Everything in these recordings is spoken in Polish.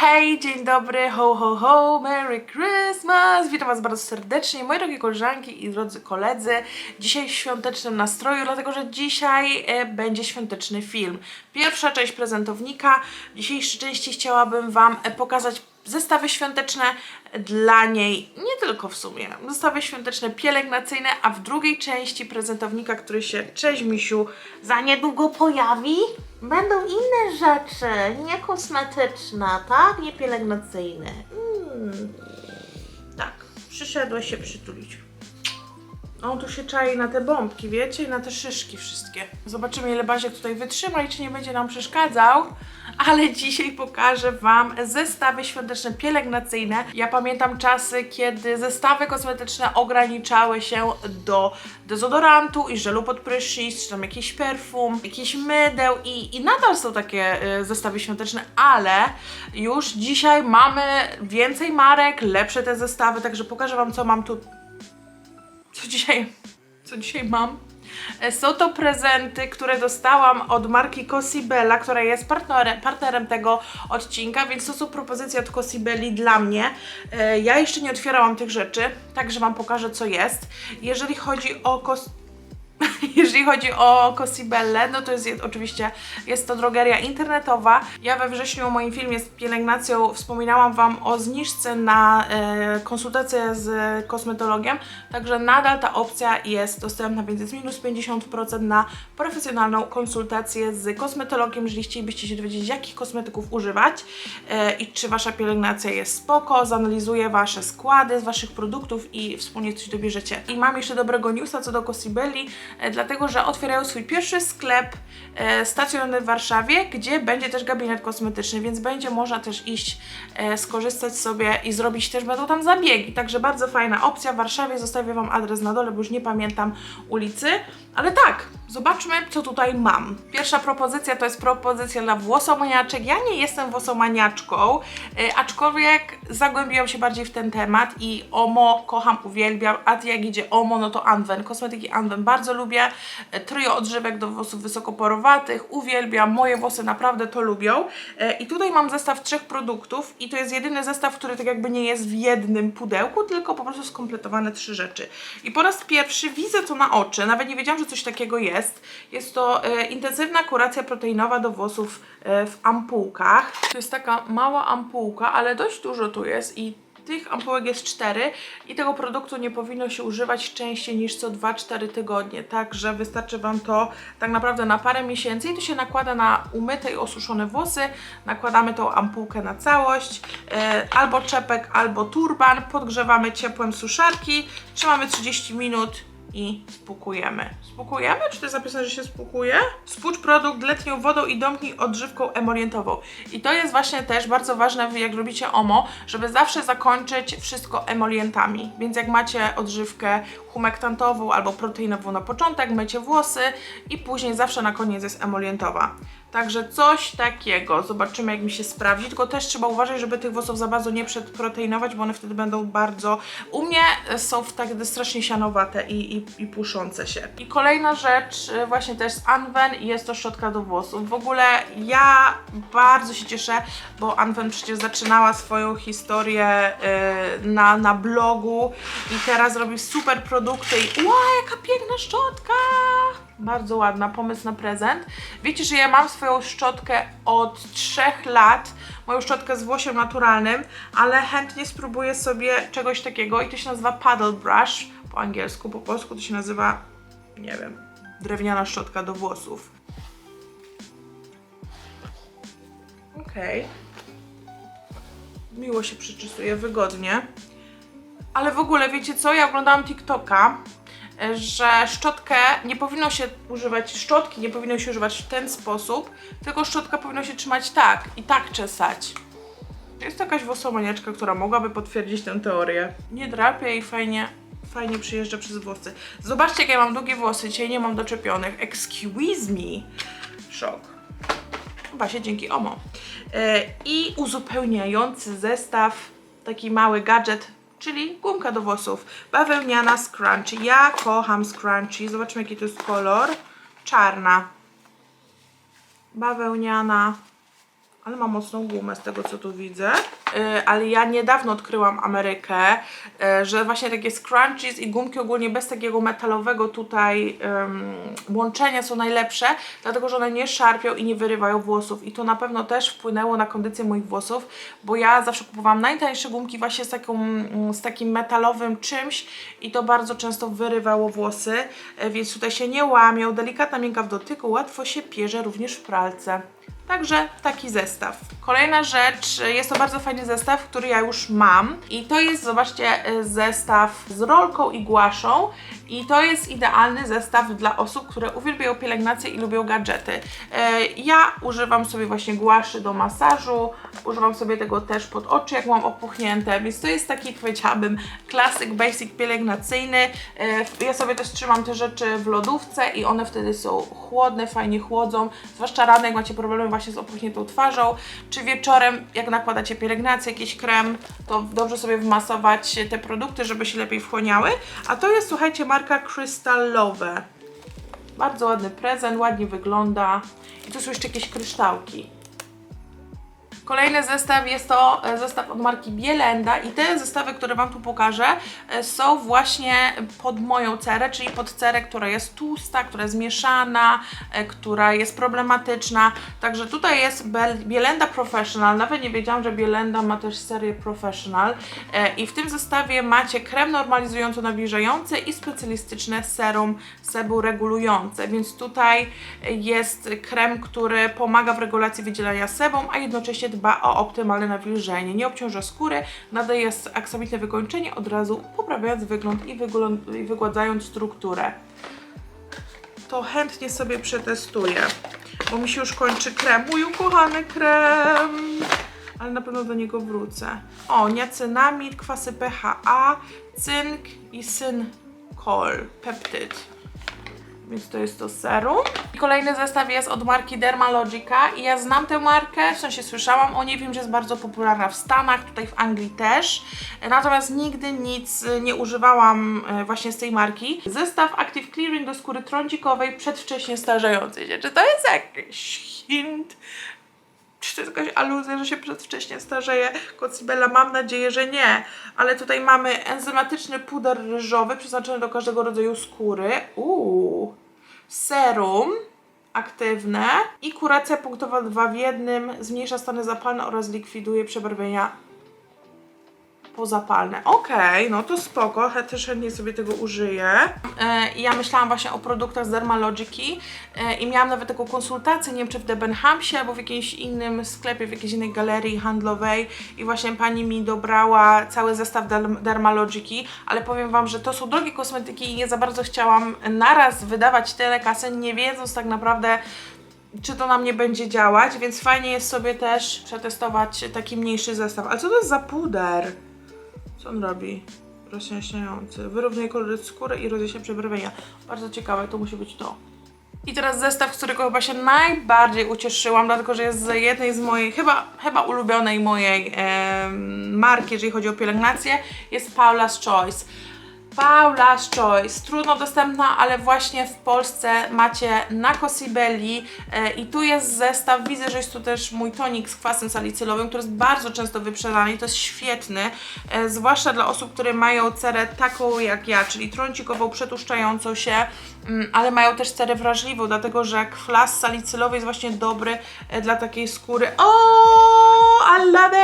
Hej, dzień dobry, ho ho ho, Merry Christmas! Witam Was bardzo serdecznie, moje drogie koleżanki i drodzy koledzy. Dzisiaj w świątecznym nastroju, dlatego że dzisiaj e, będzie świąteczny film. Pierwsza część prezentownika. W dzisiejszej części chciałabym Wam e, pokazać zestawy świąteczne dla niej, nie tylko w sumie, zestawy świąteczne pielęgnacyjne, a w drugiej części prezentownika, który się, cześć misiu, za niedługo pojawi, będą inne rzeczy, nie kosmetyczne, tak? Nie pielęgnacyjne. Mm. Tak, przyszedłeś się przytulić. On tu się czai na te bombki, wiecie, i na te szyszki wszystkie. Zobaczymy, ile Baziek tutaj wytrzyma i czy nie będzie nam przeszkadzał. Ale dzisiaj pokażę Wam zestawy świąteczne pielęgnacyjne. Ja pamiętam czasy, kiedy zestawy kosmetyczne ograniczały się do dezodorantu i żelu pod prysznic, czy tam jakiś perfum, jakiś mydeł i, i nadal są takie y, zestawy świąteczne, ale już dzisiaj mamy więcej marek, lepsze te zestawy, także pokażę Wam, co mam tu co dzisiaj, co dzisiaj mam. E, Są to prezenty, które dostałam od marki Cosibella, która jest partnerem, partnerem tego odcinka, więc to są propozycje od Cosibelli dla mnie. E, Ja jeszcze nie otwierałam tych rzeczy, także Wam pokażę co jest. Jeżeli chodzi o jeżeli chodzi o Cosibelle, no to jest je- oczywiście jest to drogeria internetowa. Ja we wrześniu w moim filmie z pielęgnacją wspominałam Wam o zniżce na e, konsultację z kosmetologiem, także nadal ta opcja jest dostępna, więc jest minus 50% na profesjonalną konsultację z kosmetologiem, jeżeli chcielibyście się dowiedzieć, jakich kosmetyków używać e, i czy Wasza pielęgnacja jest spoko, zanalizuję Wasze składy z Waszych produktów i wspólnie coś dobierzecie. I mam jeszcze dobrego newsa co do Cosibelli, dlatego że otwierają swój pierwszy sklep e, stacjonarny w Warszawie, gdzie będzie też gabinet kosmetyczny, więc będzie można też iść, e, skorzystać sobie i zrobić też, będą tam zabiegi, także bardzo fajna opcja. W Warszawie, zostawię Wam adres na dole, bo już nie pamiętam ulicy, ale tak, zobaczmy co tutaj mam. Pierwsza propozycja to jest propozycja dla włosomaniaczek, ja nie jestem włosomaniaczką, e, aczkolwiek zagłębiłam się bardziej w ten temat i Omo kocham, uwielbiam, a jak idzie Omo, no to Anwen, kosmetyki Anwen. Bardzo lubię, E, trio odżywek do włosów wysokoporowatych, uwielbiam, moje włosy naprawdę to lubią E, i tutaj mam zestaw trzech produktów i to jest jedyny zestaw, który tak jakby nie jest w jednym pudełku, tylko po prostu skompletowane trzy rzeczy. I po raz pierwszy widzę to na oczy, nawet nie wiedziałam, że coś takiego jest. Jest to e, intensywna kuracja proteinowa do włosów w ampułkach. To jest taka mała ampułka, ale dość dużo tu jest i tych ampułek jest 4 i tego produktu nie powinno się używać częściej niż co 2-4 tygodnie, także wystarczy Wam to tak naprawdę na parę miesięcy i to się nakłada na umyte i osuszone włosy, nakładamy tą ampułkę na całość, e, albo czepek, albo turban, podgrzewamy ciepłem suszarki, trzymamy 30 minut i spłukujemy. Spłukujemy? Czy to jest napisane, że się spłukuje? Spłucz produkt letnią wodą i domknij odżywką emolientową. I to jest właśnie też bardzo ważne, jak robicie OMO, żeby zawsze zakończyć wszystko emolientami. Więc jak macie odżywkę humektantową albo proteinową na początek, mycie włosy i później zawsze na koniec jest emolientowa. Także coś takiego. Zobaczymy, jak mi się sprawdzi. Tylko też trzeba uważać, żeby tych włosów za bardzo nie przedproteinować, bo one wtedy będą bardzo. U mnie są wtedy strasznie sianowate i, i, i puszące się. I kolejna rzecz, y, właśnie też z Anwen, jest to szczotka do włosów. W ogóle ja bardzo się cieszę, bo Anwen przecież zaczynała swoją historię y, na, na blogu i teraz robi super produkty. I ła, jaka piękna szczotka! Bardzo ładna, pomysł na prezent. Wiecie, że ja mam swoją szczotkę od 3 lat, moją szczotkę z włosiem naturalnym, ale chętnie spróbuję sobie czegoś takiego i to się nazywa paddle brush po angielsku, po polsku to się nazywa, nie wiem, drewniana szczotka do włosów. Okej. Miło się przyczesuje, wygodnie. Ale w ogóle wiecie co? Ja oglądałam TikToka, e, że szczotkę nie powinno się używać, szczotki nie powinno się używać w ten sposób, tylko szczotka powinno się trzymać tak i tak czesać. Jest to jakaś włosomaniaczka, która mogłaby potwierdzić tę teorię. Nie drapie i fajnie, fajnie przyjeżdża przez włosy. Zobaczcie, jak ja mam długie włosy, dzisiaj nie mam doczepionych. Excuse me. Szok. Się dzięki OMO. E, I uzupełniający zestaw, taki mały gadżet, czyli gumka do włosów. Bawełniana scrunchie. Ja kocham scrunchie. Zobaczmy jaki to jest kolor. Czarna. Bawełniana. Ale ma mocną gumę z tego co tu widzę. Yy, ale ja niedawno odkryłam Amerykę, yy, że właśnie takie scrunchies i gumki ogólnie bez takiego metalowego tutaj ym, łączenia są najlepsze, dlatego że one nie szarpią i nie wyrywają włosów. I to na pewno też wpłynęło na kondycję moich włosów, bo ja zawsze kupowałam najtańsze gumki właśnie z, taką, mm, z takim metalowym czymś i to bardzo często wyrywało włosy, yy, więc tutaj się nie łamią, delikatna, miękka w dotyku, łatwo się pierze również w pralce. Także taki zestaw. Kolejna rzecz, jest to bardzo fajny zestaw, który ja już mam i to jest, zobaczcie, y, zestaw z rolką i głaszą i to jest idealny zestaw dla osób, które uwielbiają pielęgnację i lubią gadżety. Y, Ja używam sobie właśnie głaszy do masażu, używam sobie tego też pod oczy, jak mam opuchnięte, więc to jest taki, powiedziałabym, klasyk, basic pielęgnacyjny. Y, Ja sobie też trzymam te rzeczy w lodówce i one wtedy są chłodne, fajnie chłodzą, zwłaszcza rano, jak macie problemy właśnie z opuchniętą twarzą, czy wieczorem, jak nakładacie pielęgnację, jakiś krem, to dobrze sobie wmasować te produkty, żeby się lepiej wchłaniały. A to jest, słuchajcie, marka Crystallowe. Bardzo ładny prezent, ładnie wygląda. I tu są jeszcze jakieś kryształki. Kolejny zestaw jest to e, zestaw od marki Bielenda i te zestawy, które Wam tu pokażę e, są właśnie pod moją cerę, czyli pod cerę, która jest tłusta, która jest mieszana, e, która jest problematyczna. Także tutaj jest Bielenda Professional, nawet nie wiedziałam, że Bielenda ma też serię Professional. I w tym zestawie macie krem normalizująco-nawilżający i specjalistyczne serum sebu regulujące, więc tutaj jest krem, który pomaga w regulacji wydzielania sebum, a jednocześnie dba o optymalne nawilżenie. Nie obciąża skóry, nadaje aksamitne wykończenie, od razu poprawiając wygląd i, wygładzając strukturę. To chętnie sobie przetestuję, bo mi się już kończy krem. Mój ukochany krem! Ale na pewno do niego wrócę. O, niacynamid, kwasy PHA, cynk i synkol, peptyd więc to jest to serum. I kolejny zestaw jest od marki Dermalogica i ja znam tę markę, w sensie słyszałam o niej, wiem, że jest bardzo popularna w Stanach, tutaj w Anglii też, natomiast nigdy nic nie używałam y, właśnie z tej marki. Zestaw Active Clearing do skóry trądzikowej przedwcześnie starzejącej się. Czy to jest jakiś hint? Czy to jest jakaś aluzja, że się przedwcześnie starzeje Kocibella? Mam nadzieję, że nie. Ale tutaj mamy enzymatyczny puder ryżowy przeznaczony do każdego rodzaju skóry. Uuu. Serum aktywne i kuracja punktowa 2 w jednym zmniejsza stany zapalne oraz likwiduje przebarwienia pozapalne. Okej, no to spoko, też chętnie sobie tego użyję. I ja myślałam właśnie o produktach z Dermalogiki e, i miałam nawet taką konsultację, nie wiem czy w Debenhamsie albo w jakimś innym sklepie, w jakiejś innej galerii handlowej i właśnie pani mi dobrała cały zestaw Derm- Dermalogiki, ale powiem Wam, że to są drogie kosmetyki i nie za bardzo chciałam naraz wydawać tyle kasy, nie wiedząc tak naprawdę czy to na mnie będzie działać, więc fajnie jest sobie też przetestować taki mniejszy zestaw. Ale co to jest za puder? Co on robi? Rozjaśniający. Wyrównuje kolory skóry i rozjaśnia przebarwienia. Bardzo ciekawe, to musi być to. I teraz zestaw, z którego chyba się najbardziej ucieszyłam, dlatego że jest z jednej z mojej, chyba, chyba ulubionej mojej em, marki, jeżeli chodzi o pielęgnację, jest Paula's Choice. Paula's Choice, trudno dostępna, ale właśnie w Polsce macie na Cosibelli e, i tu jest zestaw, widzę, że jest tu też mój tonik z kwasem salicylowym, który jest bardzo często wyprzedany to jest świetny, e, zwłaszcza dla osób, które mają cerę taką jak ja, czyli trącikową, przetuszczającą się, mm, ale mają też cerę wrażliwą, dlatego że kwas salicylowy jest właśnie dobry e, dla takiej skóry. O, I love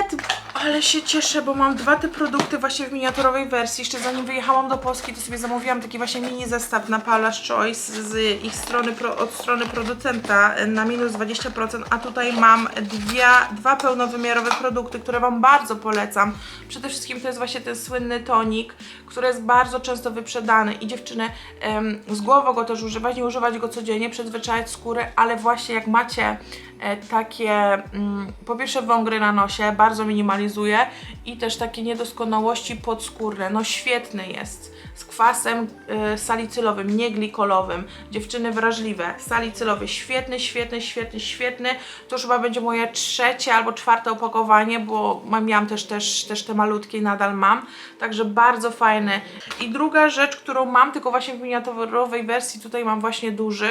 it! Ale się cieszę, bo mam dwa te produkty właśnie w miniaturowej wersji. Jeszcze zanim wyjechałam do Polski, to sobie zamówiłam taki właśnie mini zestaw na Paula's Choice z ich strony, pro, od strony producenta na minus 20%, a tutaj mam dwie, dwa pełnowymiarowe produkty, które Wam bardzo polecam. Przede wszystkim to jest właśnie ten słynny tonik, który jest bardzo często wyprzedany i dziewczyny z głową go też używać, nie używać go codziennie, przyzwyczajać skóry, ale właśnie jak macie e, takie mm, po pierwsze wągry na nosie, bardzo i też takie niedoskonałości podskórne, no świetny jest. z kwasem y, salicylowym, nie glikolowym. Dziewczyny wrażliwe, salicylowy, świetny, świetny, świetny, świetny. To już chyba będzie moje trzecie albo czwarte opakowanie, bo miałam też, też, też te malutkie nadal mam. Także bardzo fajny. I druga rzecz, którą mam, tylko właśnie w miniaturowej wersji, tutaj mam właśnie duży,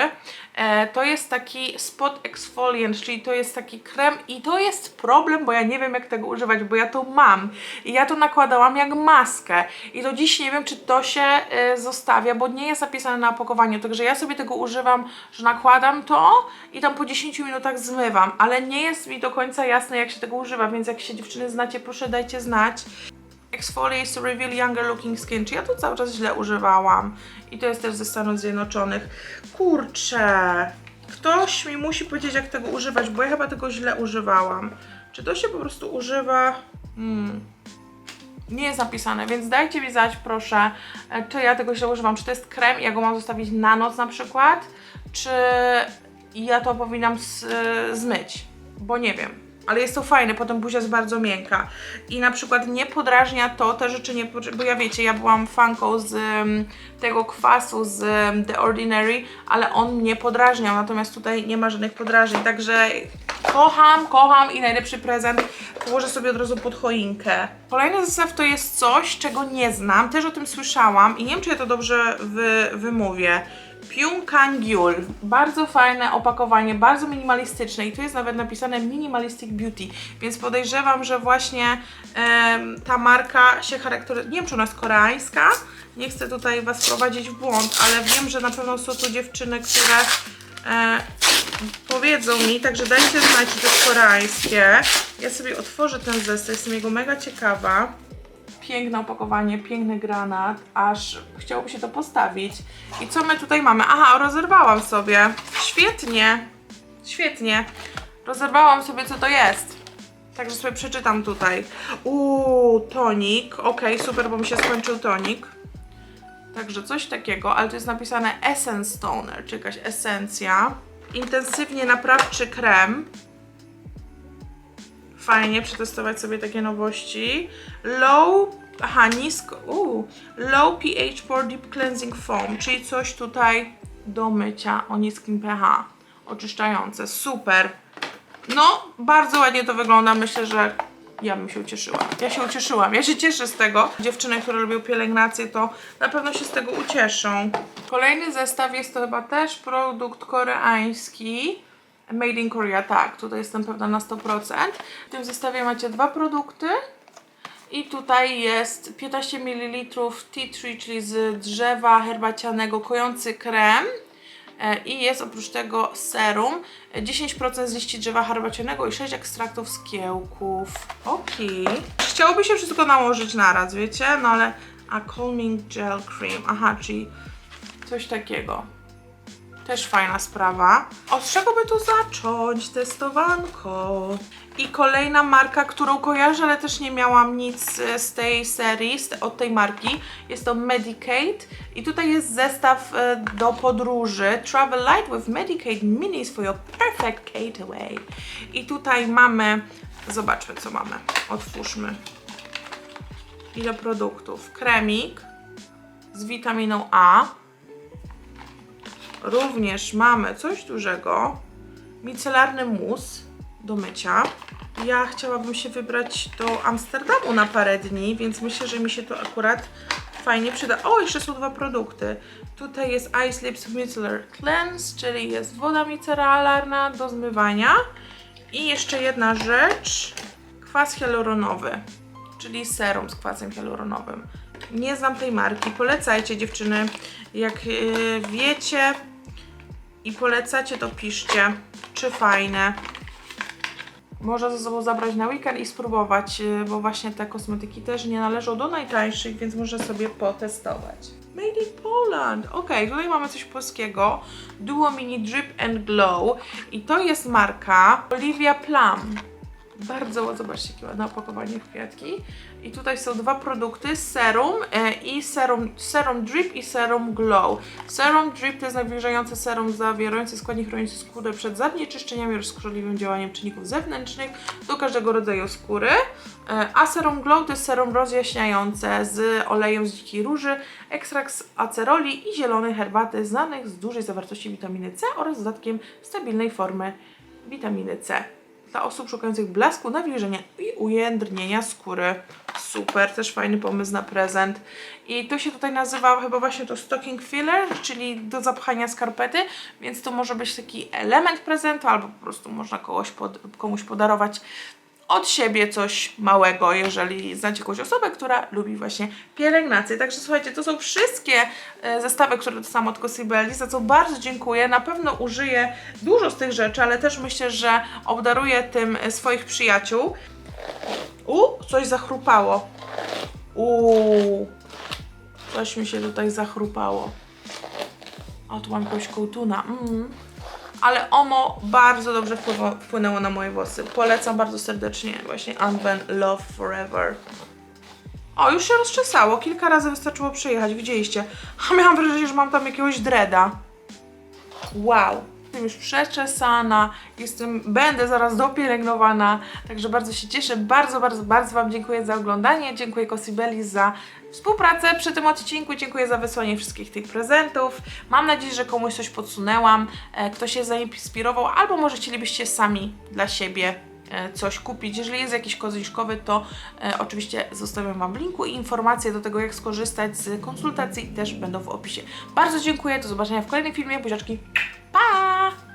to jest taki spot exfoliant, czyli to jest taki krem i to jest problem, bo ja nie wiem jak tego używać, bo ja to mam. I ja to nakładałam jak maskę. I do dziś nie wiem, czy to się e, zostawia, bo nie jest napisane na opakowaniu, także ja sobie tego używam, że nakładam to i tam po 10 minutach zmywam, ale nie jest mi do końca jasne jak się tego używa, więc jak się dziewczyny znacie, proszę dajcie znać. Exfoliates to reveal younger looking skin. Czy ja to cały czas źle używałam? I to jest też ze Stanów Zjednoczonych. Kurczę. Ktoś mi musi powiedzieć, jak tego używać, bo ja chyba tego źle używałam. Czy to się po prostu używa? Hmm. Nie jest napisane, więc dajcie mi znać, proszę, e, czy ja tego źle używam. Czy to jest krem i ja go mam zostawić na noc na przykład? Czy ja to powinnam z, zmyć? Bo nie wiem ale jest to fajne, potem buzia jest bardzo miękka. I na przykład nie podrażnia to, te rzeczy nie, bo ja wiecie, ja byłam fanką z em, tego kwasu z em, The Ordinary, ale on mnie podrażniał, natomiast tutaj nie ma żadnych podrażnień, także kocham, kocham i najlepszy prezent położę sobie od razu pod choinkę. Kolejny zestaw to jest coś, czego nie znam, też o tym słyszałam i nie wiem, czy ja to dobrze wy, wymówię. Pyongyul. Bardzo fajne opakowanie, bardzo minimalistyczne i tu jest nawet napisane Minimalistic Beauty, więc podejrzewam, że właśnie ta marka się charakteryzuje, nie wiem czy ona jest koreańska, nie chcę tutaj Was wprowadzić w błąd, ale wiem, że na pewno są tu dziewczyny, które e, powiedzą mi, także dajcie znać, czy to jest koreańskie. Ja sobie otworzę ten zestaw, jestem jego mega ciekawa piękne opakowanie, piękny granat, aż chciałoby się to postawić. I co my tutaj mamy? Aha, rozerwałam sobie. Świetnie, świetnie. Rozerwałam sobie, co to jest. Także sobie przeczytam tutaj. Uuu, tonik. Okej, super, bo mi się skończył tonik. Także coś takiego, ale to jest napisane Essence Toner, czy jakaś esencja. Intensywnie naprawczy krem. Fajnie przetestować sobie takie nowości. Low, aha, nisko, uu, low pH Pore Deep Cleansing Foam, czyli coś tutaj do mycia o niskim pH. Oczyszczające, super. No, bardzo ładnie to wygląda. Myślę, że ja bym się ucieszyła. Ja się ucieszyłam. Ja się cieszę z tego. Dziewczyny, które lubią pielęgnację, to na pewno się z tego ucieszą. Kolejny zestaw jest to chyba też produkt koreański. Made in Korea, tak. Tutaj jestem pewna na 100%. W tym zestawie macie dwa produkty. I tutaj jest 15 ml tea tree, czyli z drzewa herbacianego kojący krem. E, I jest oprócz tego serum, e, 10% z liści drzewa herbacianego i 6 ekstraktów z kiełków. Okej. Chciałoby się wszystko nałożyć naraz, wiecie? No ale... A calming gel cream. Aha, czyli coś takiego. Też fajna sprawa. Od czego by tu zacząć? Testowanko. I kolejna marka, którą kojarzę, ale też nie miałam nic e, z tej serii, z, od tej marki. Jest to Medicaid. I tutaj jest zestaw e, do podróży. Travel Light with Medicaid Minis for your perfect getaway. I tutaj mamy, zobaczmy co mamy. Otwórzmy. Ile produktów? Kremik z witaminą A. Również mamy coś dużego. Micelarny mus do mycia. Ja chciałabym się wybrać do Amsterdamu na parę dni, więc myślę, że mi się to akurat fajnie przyda. O, jeszcze są dwa produkty. Tutaj jest Ice Lips Micellar Cleanse, czyli jest woda micelarna do zmywania. I jeszcze jedna rzecz. Kwas hialuronowy, czyli serum z kwasem hialuronowym. Nie znam tej marki. Polecajcie dziewczyny. Jak yy, wiecie i polecacie, to piszcie, czy fajne. Można ze sobą zabrać na weekend i spróbować, yy, bo właśnie te kosmetyki też nie należą do najtańszych, więc może sobie potestować. Made in Poland. Ok, tutaj mamy coś polskiego. Duo Mini Drip and Glow. I to jest marka Olivia Plum. Bardzo ładne, zobaczcie jakie ładne opakowanie w kwiatki. I tutaj są dwa produkty, serum e, i serum, serum drip i serum glow. Serum drip to jest nawilżające serum zawierające składnik chroniący skórę przed zanieczyszczeniami oraz szkodliwym działaniem czynników zewnętrznych do każdego rodzaju skóry. E, A serum glow to jest serum rozjaśniające z olejem z dzikiej róży, ekstrakt z aceroli i zielonej herbaty znanych z dużej zawartości witaminy C oraz dodatkiem stabilnej formy witaminy C. Dla osób szukających blasku, nawilżenia i ujędrnienia skóry. Super, też fajny pomysł na prezent. I to się tutaj nazywa chyba właśnie to stocking filler, czyli do zapchania skarpety, więc to może być taki element prezentu, albo po prostu można kogoś pod, komuś podarować od siebie coś małego, jeżeli znacie jakąś osobę, która lubi właśnie pielęgnację. Także słuchajcie, to są wszystkie e, zestawy, które dostałam od Cosibelli, za co bardzo dziękuję. Na pewno użyję dużo z tych rzeczy, ale też myślę, że obdaruję tym e, swoich przyjaciół. U, coś zachrupało. U, coś mi się tutaj zachrupało. O, tu mam jakąś kołtuna. Mm ale ono bardzo dobrze wpływa, wpłynęło na moje włosy. Polecam bardzo serdecznie właśnie Unban Love Forever. O, już się rozczesało. Kilka razy wystarczyło przejechać, widzieliście. A miałam wrażenie, że mam tam jakiegoś dreda. Wow. Jestem już przeczesana, jestem, będę zaraz dopielęgnowana, także bardzo się cieszę. Bardzo, bardzo, bardzo Wam dziękuję za oglądanie. Dziękuję Cosibelli za współpracę przy tym odcinku. Dziękuję za wysłanie wszystkich tych prezentów. Mam nadzieję, że komuś coś podsunęłam, e, ktoś się zainspirował, albo może chcielibyście sami dla siebie coś kupić. Jeżeli jest jakiś kod to e, oczywiście zostawiam Wam linku i informacje do tego, jak skorzystać z konsultacji też będą w opisie. Bardzo dziękuję, do zobaczenia w kolejnym filmie. Buziaczki, pa!